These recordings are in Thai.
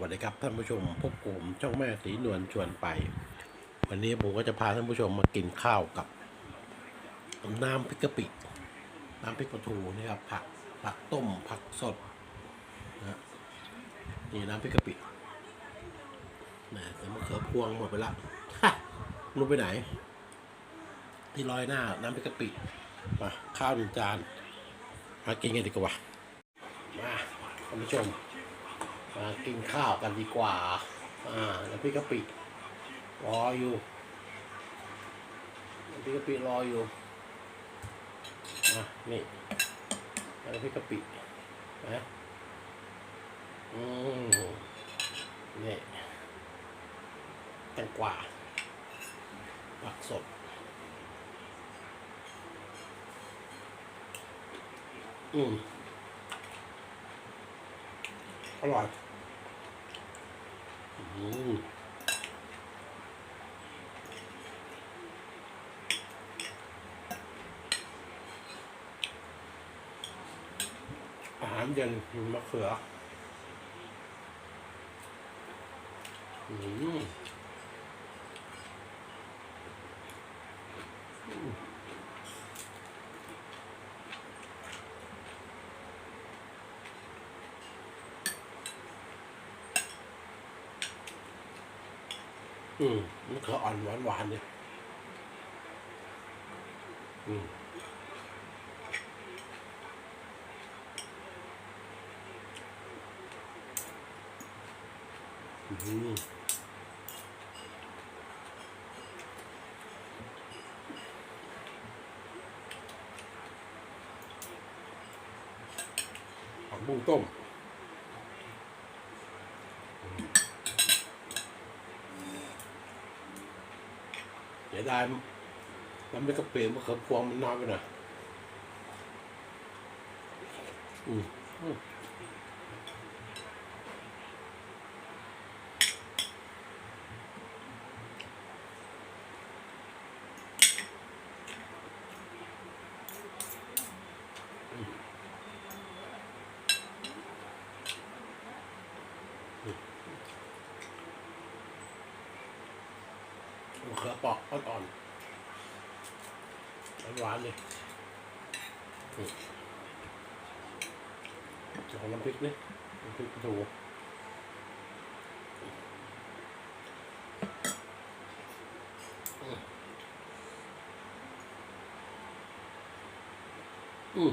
วัสดีครับท่านผู้ชมพวกผมช่องแม่สีนวลชวนไป วันนี้ผมก็จะพาท่านผู้ชมมากินข้าวกับน้ำพริกกะปิ น้ำพริกปลาทูนี่ครับผักผักต้มผักสดนะนี่น้ำพริกกะปิแหมแต่มะเขือพวงหมดไปละฮะรู้ไปไหน ที่ลอยหน้าน้ำพริกกะปิมาข้าวหนึ่งจานมากินกันดีกว่ามาท่านผู้ชม มากินข้าวกันดีกว่า อ่าน้ำพริกะปิรออยู่น้ำพริกะปิรออยู่อะนี่น้ำพริกกะปินะอืมนี่แตงกวาผักสดอืมอร่อย อาหารเย็นมะเขือ อืม อืมมะเขืออ่อนหวานหวานเนี่ยอืมอืมผักบุ้งต้ม สียดายมันไม่กระเปลี่ยนมะเขือพวงมันน้อยไปหน่อยอืม มะเขือเปอกอ่อนๆหวานๆเลยอืมของน้ำพริกนี่น้ำพริกปลาทูอืม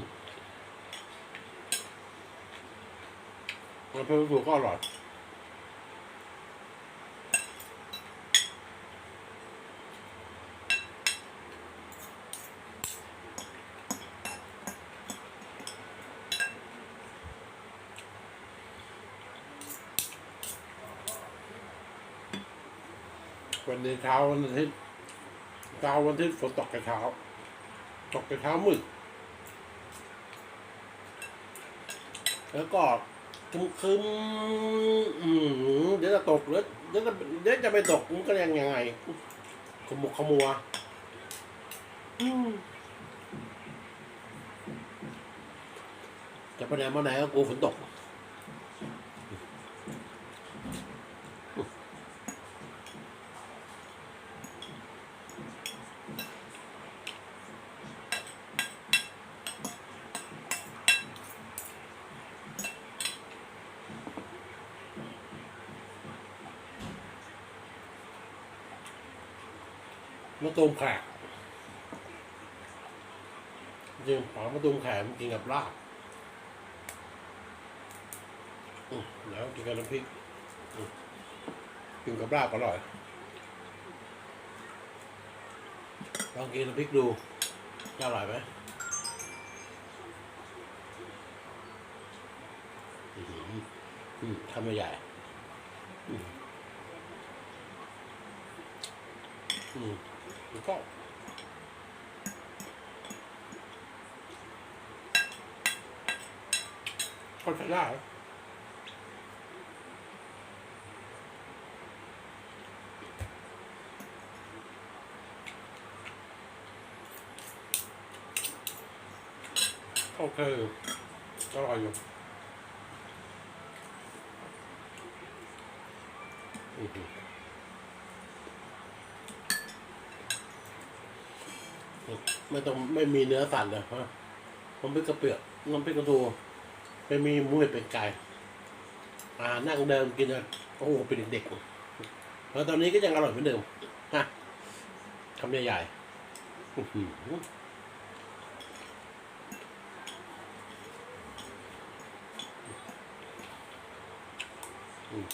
น้ำพริกปลาทูก็อร่อย วันนี้เช้าวันอาทิตย์เช้าวันอาทิตย์ฝนตกกระเช้า ตกกระเช้ามืดแล้วก็คึมคึมๆอืมเดี๋ยวจะตกหรือเดี๋ยวจะเดี๋ยวจะไปตกมันก็ยังยังไงขมุกขมัวอืมจะไปไหนมาไหนก็กลัวฝนตก มะตูมแขกจริงของมะตูมแขกมันกินกับลาบแล้วกินกับน้ำพริกกินกับลาบอร่อยลองกินน้ำพริกดูจะอร่อยไหมอื้อหืออืมทำไม่ใหญ่อืม อืมแล้วก็ก็ใช้ได้โอเคอร่อยอยู่อือหือ ไม่ต้องไม่มีเนื้อสัตว์เลยฮะน้ำพริกกระเปียกน้ำพริกกระทูไม่มีมุ้ยเป็นไก่อ่านั่งเดิมกินอะโอ้โหเป็นเด็กๆแล้วตอนนี้ก็ยังอร่อยเหมือนเดิมฮะคำใหญ่ๆอื้อ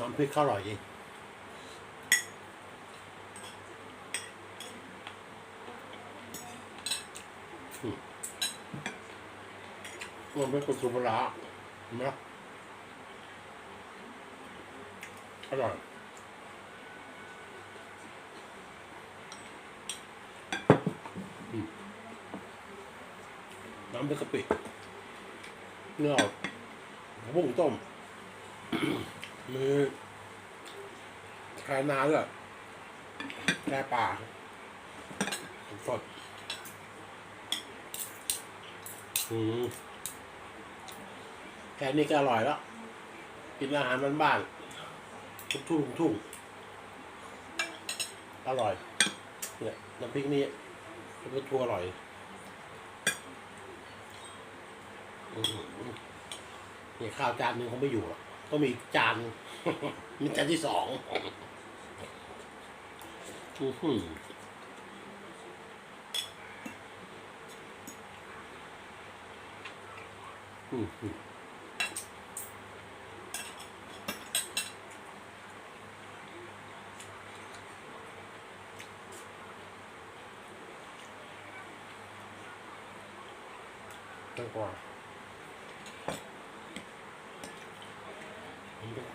น้ำพริกเขาอร่อยอืมมันเป็นกุศลลาเห็นะอร่อยน้ำพริกกะปิเนื้อบุ้งต้ม มือแค่นาด้วยแค่ป่าสดอืมแค่นี้ก็อร่อยแล้ว กินอาหารบ้านๆทุกทุ่งทุ่งอร่อย เนี่ยน้ำพริกนี้น้ำพริกทัวอร่อยอืมนี่ข้าวจานหนึงเขาไม่อยู่หรอก ก็มีจาน มีจานที่สองอือหืออือหือจังกว่า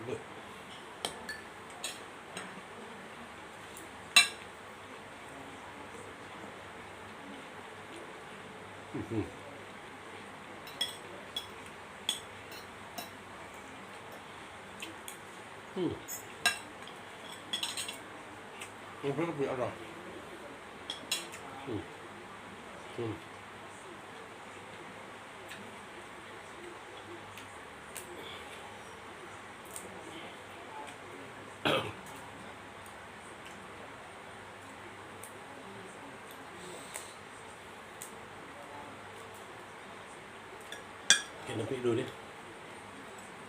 มันเป็นเบิดอื้อหือ นเพิ่มเปรี้ยวอร่อยอืมอืม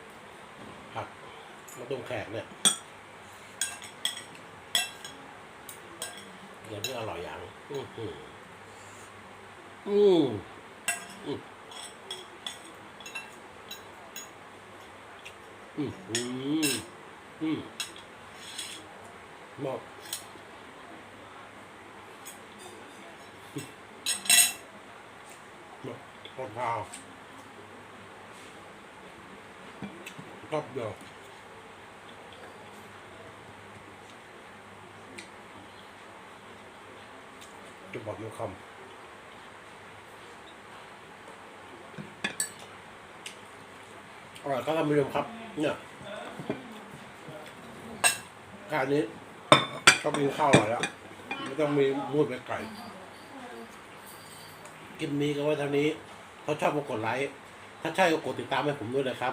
กินน้ำพริกดูดิผักมะตูมแขกเนี่ยอย่างนี้อร่อยอย่าง อือหืออืมอืมอืมอืมอืมเหมาะเหมาะมะพร้าวรอบเดียวจะบอกอยู่คำอร่อยก็ทำเรียมครับ เนี่ยการนี้ก็มีข้าวอร่อยแล้วไม่ต้องมีมูดไปไก่กินนี้ก็ไว้เท่านี้ ถ้าชอบก็กดไลค์ ถ้าใช่ก็กดติดตามให้ผมด้วยนะครับ